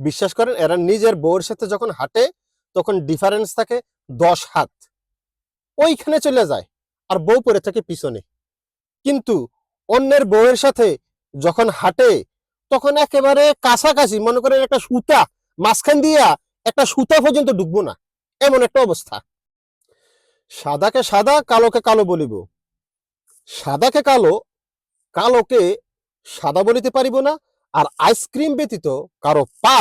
বিশ্বাস করেন, এরা নিজের বউয়ের সাথে যখন হাঁটে, তখন ডিফারেন্স থাকে দশ হাত। ওইখানে চলে যায় আর বউ পড়ে থাকে পিছনে। কিন্তু অন্যের বউয়ের সাথে যখন হাঁটে, তখন একেবারে কাছাকাছি, মনে করেন একটা সুতা, মাঝখান দিয়া একটা সুতা পর্যন্ত ডুববো না। এমন একটা অবস্থা। সাদাকে সাদা, কালোকে কালো বলিব। সাদাকে কালো, কালোকে সাদা বলিতে পারিব না আর আইসক্রিম ব্যতীত কারও পা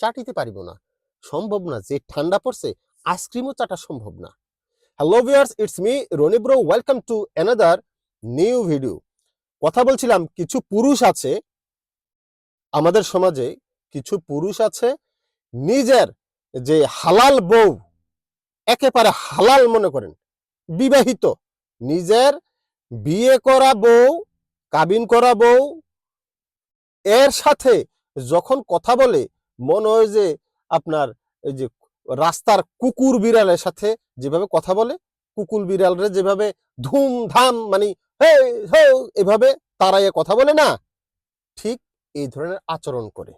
চাটিতে পারিব না। সম্ভব না যে ঠান্ডা পড়ছে আইসক্রিমও চাটা সম্ভব না। Hello viewers it's me Roni bro welcome to another new video কথা বলছিলাম, কিছু পুরুষ আছে আমাদের সমাজে, কিছু পুরুষ আছে নিজের যে হালাল বউ, একেবারে হালাল মনে করেন, বিবাহিত, নিজের বিয়ে করা বউ, কাবিন করা বউ এর সাথে যখন কথা বলে, মনে হয় যে আপনার এই যে রাস্তার কুকুর বিড়ালের সাথে যেভাবে কথা বলে, কুকুর বিড়ালরে যেভাবে ধুমধাম মানে হে এভাবে কথা বলে না, ঠিক এই ধরনের আচরণ করে।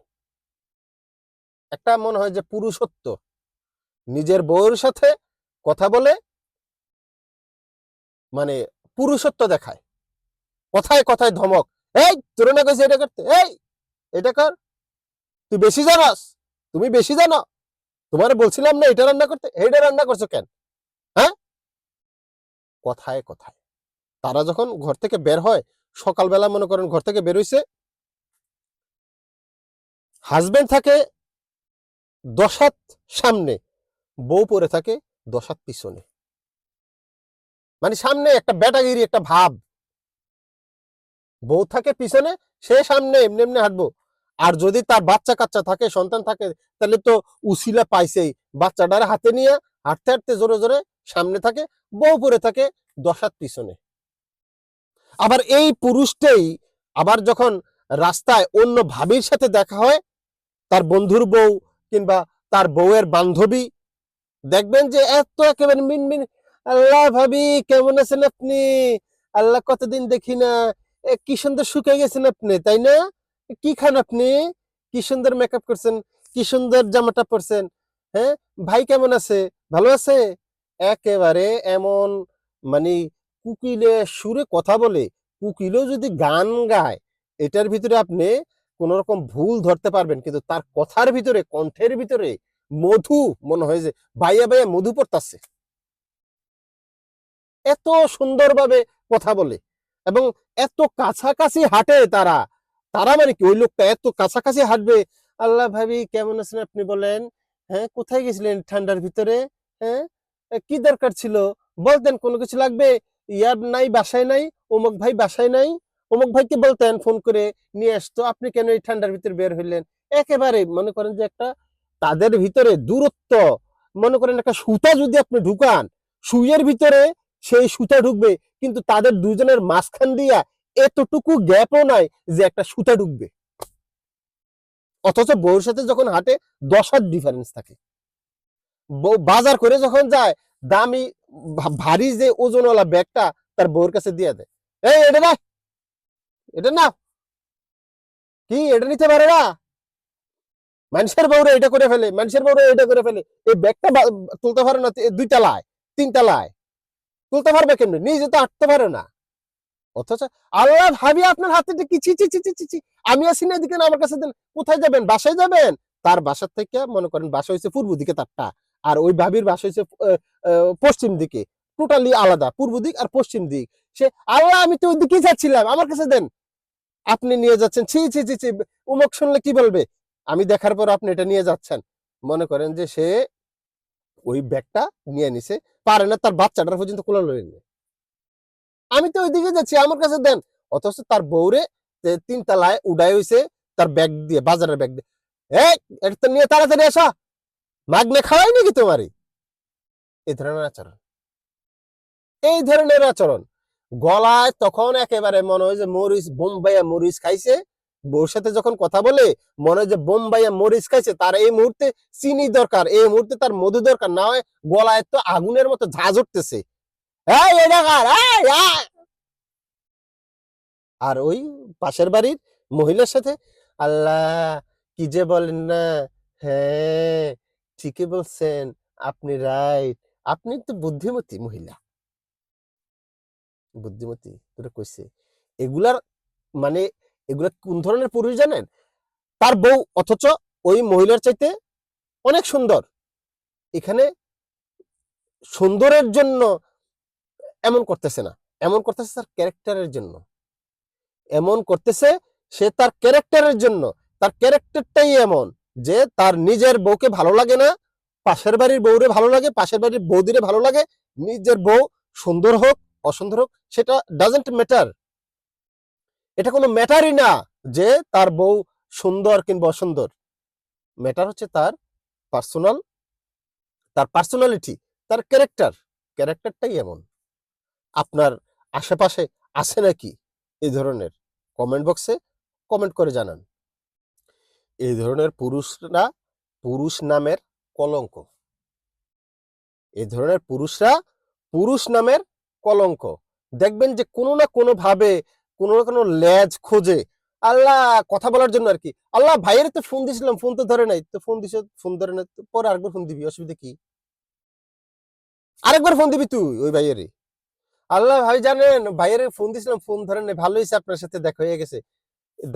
একটা মনে হয় যে পুরুষত্ব। নিজের বউয়ের সাথে কথা বলে মানে পুরুষত্ব দেখায়। কথায় কথায় ধমক। এই, তোর না কইছে এটা করতে। এই, এটা কর। তুই বেশি জানাস। তুমি বেশি জানো। তোমার বলছিলাম না এটা রান্না করতে, এইটা রান্না করছ কেন? হ্যাঁ? কথায় কথায়। তারা যখন ঘর থেকে বের হয়, সকালবেলা মনে করেন ঘর থেকে বের হইছে হাজবেন্ড থাকে দশাত সামনে, বউ পরে থাকে দশাত পিছনে। মানে সামনে একটা ব্যাটাগিরি, একটা ভাব। বউ থাকে পিছনে, সে সামনে এমনি এমনি হাঁটবো। আর যদি তার বাচ্চা কাচ্চা থাকে, সন্তান থাকে, তাহলে তো উসিলা পাইছেই। বাচ্চাটার হাতে নিয়ে হাঁটতে হাঁটতে জোরে জোরে সামনে থাকে, বউ পরে থাকে দশাত পিছনে। আবার এই পুরুষটাই আবার যখন রাস্তায় অন্য ভাবির সাথে দেখা হয়, তার বন্ধুর বউ কিংবা তার বউয়ের বান্ধবী, দেখবেন যে এত একেবারে মিনমিন, আল্লাহ ভাবি, কেমন আছেন আপনি? আল্লাহ কতদিন দেখি না কি সুন্দর শুকিয়ে গেছেন আপনি, তাই না? কি খান আপনি? কি সুন্দর মেকআপ করছেন? কি সুন্দর জামাটা পরছেন? হ্যাঁ? ভাই কেমন আছে? ভালো আছে? একেবারে এমন মানে কুকিলে সুরে কথা বলে, কুকিলেও যদি গান গায়, এটার ভিতরে আপনি কোন রকম ভুল ধরতে পারবেন, কিন্তু তার কথার ভিতরে, কণ্ঠের ভিতরে মধু মনে হয় যে বাইয়া বাইয়া মধু পড়তাছে। এত সুন্দরভাবে কথা বলে। এবং এত কাছাকাছি হাঁটে তারা। তারা মানে কি? ওই লোকটা এত কাছাকাছি হাঁটবে। আল্লাহ ভাবি, কেমন আছেন আপনি বলেন? হ্যাঁ কোথায় গেছিলেন ঠান্ডার ভিতরে? হ্যাঁ কি দরকার ছিল? বলতেন, কোনো কিছু লাগবে? ইয়ার নাই, বাসায় নাই, অমুক ভাই বাসায় নাই? অমুক ভাইকে বলতেন, ফোন করে নিয়ে আসতো, আপনি কেন এই ঠান্ডার ভিতরে বের হইলেন? একেবারে মনে করেন যে একটা তাদের ভিতরে দূরত্ব। মনে করেন একটা সুতা যদি আপনি ঢুকান, সুইয়ের ভিতরে সেই সুতা ঢুকবে কিন্তু তাদের দুজনের মাঝখান দিয়া এতটুকু গ্যাপও নাই যে একটা সুতা ঢুকবে অথচ বউর সাথে যখন হাঁটে দশ হাত ডিফারেন্স থাকে বাজার করে যখন যায়, দামি ভারী যে ওজনওয়ালা ব্যাগটা তার বউর কাছে দিয়ে দেয়। এই, এটা না এটা না কি, এটা নিতে পারে না? মানুষের বউরে এটা করে ফেলে, মানুষের বউরে এটা করে ফেলে। এই ব্যাগটা তুলতে পারে না তি- দুই তলায়, তিন তলায়। তুলতে পারবে কেমনি? নিজে তো আটতে পারে না। অথচ আল্লাহ ভাবি আপনার হাতে কি ছি ছি ছি ছি। আমি আছি না, এদিকে আমার কাছে দেন কোথায় যাবেন? বাসায় যাবেন? তার বাসার থেকে মনে করেন বাসা হয়েছে পূর্ব দিকে তারটা। আর ওই ভাবির বাসা হয়েছে পশ্চিম দিকে। টোটালি আলাদা, পূর্ব দিক আর পশ্চিম দিক। সে, আল্লাহ, আমি তো ওই দিকে যাচ্ছিলাম, আমার কাছে দেন। আপনি নিয়ে যাচ্ছেন, ছি ছি ছি ছি, উমক শুনলে কি বলবে? আমি দেখার পর আপনি এটা নিয়ে যাচ্ছেন। মনে করেন যে সে ওই ব্যাগটা নিয়ে নিছে, পারে না, তার বাচ্চাটার পর্যন্ত কোলা লয়ে নিয়ে। আমি তো ওইদিকে যাচ্ছি, আমার কাছে দেন। অথচ তার বউরে তিন তলায় উড়াই হইছে তার ব্যাগ দিয়ে, বাজারের ব্যাগ দিয়ে। এই, এটা নিয়ে তাড়াতাড়ি আসা। মাগনে খাওয়াই নাকি তোমারই এই ধরনের আচরণ। এই ধরনের আচরণ। গলায় তখন একেবারে মনে হয় যে মরিচ, বোম্বাইয়া মরিচ খাইছে বউর সাথে যখন কথা বলে, মনে হয় যে বোম্বাইয়া মরিচ খাইছে, তার এই মুহূর্তে চিনি দরকার, এই মুহূর্তে তার মধু দরকার, না হয় গলায় তো আগুনের মতো ঝাঁজ উঠতেছে। আর ওই পাশের বাড়ির মহিলার সাথে, আল্লাহ, কি যে বলেন না? হ্যাঁ ঠিকই বলছেন, আপনি রাইট আপনি তো বুদ্ধিমতী মহিলা। বুদ্ধিমতী কইছে। এগুলার মানে এগুলা কোন ধরনের পুরুষ জানেন? তার বউ অথচ ওই মহিলার চাইতে অনেক সুন্দর। এখানে সুন্দরের জন্য এমন করতেছে না। এমন করতেছে তার ক্যারেক্টারের জন্য। এমন করতেছে সে তার ক্যারেক্টারের জন্য। তার ক্যারেক্টারটাই এমন যে তার নিজের বউকে ভালো লাগে না, পাশের বাড়ির বউরে ভালো লাগে, পাশের বাড়ির বৌদিরে ভালো লাগে, নিজের বউ সুন্দর হোক, অসুন্দর হোক, সেটা ডাজেন্ট ম্যাটার এটা কোনো ম্যাটারই না যে তার বউ সুন্দর কিংবা অসুন্দর। ম্যাটার হচ্ছে তার পার্সোনাল তার পার্সোনালিটি তার ক্যারেক্টার ক্যারেক্টারটাই এমন। আপনার আশেপাশে আছে নাকি এই ধরনের? কমেন্ট বক্সে কমেন্ট করে জানান। এই ধরনের পুরুষরা পুরুষ নামের কলঙ্ক। এই ধরনের পুরুষরা পুরুষ নামের কলঙ্ক। দেখবেন যে কোনো না কোনো ভাবে কোনো না কোনো লেজ খোঁজে। আল্লাহ, কথা বলার জন্য আর কি। আল্লাহ, ভাইয়ের তো ফোন দিছিলাম ফোন তো ধরে নাই। তো ফোন দিছ ফোন ধরে নাই, তো পরে আরেকবার ফোন দিবি, অসুবিধা কি? আরেকবার ফোন দিবি তুই, ওই ভাইয়েরই। আল্লাহ, ভাই জানেন, ভাইয়ের ফোন দিছিলাম ফোন ধরে নাই ভালো হয়েছে, আপনার সাথে দেখা হয়ে গেছে।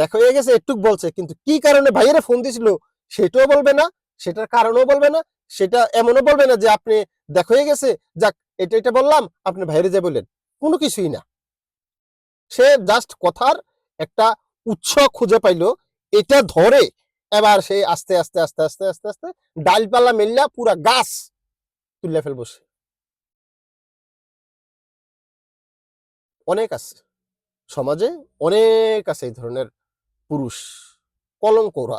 দেখা হয়ে গেছে, একটুক বলছে, কিন্তু কি কারণে ভাইয়ের ফোন দিছিল সেটাও বলবে না, সেটার কারণও বলবে না, সেটা এমনও বলবে না যে আপনি দেখা হয়ে গেছে, যাক, এটা এটা বললাম, আপনি ভাইরে যে বললেন, কোনো কিছুই না। সে জাস্ট কথার একটা উৎস খুঁজে পাইল। এটা ধরে এবার সে আস্তে আস্তে আস্তে আস্তে আস্তে আস্তে ডালপালা মেললা পুরা গাছ তুললে ফেলব সে। অনেক আছে। সমাজে অনেক আছে এই ধরনের পুরুষ, কলঙ্ক ওরা।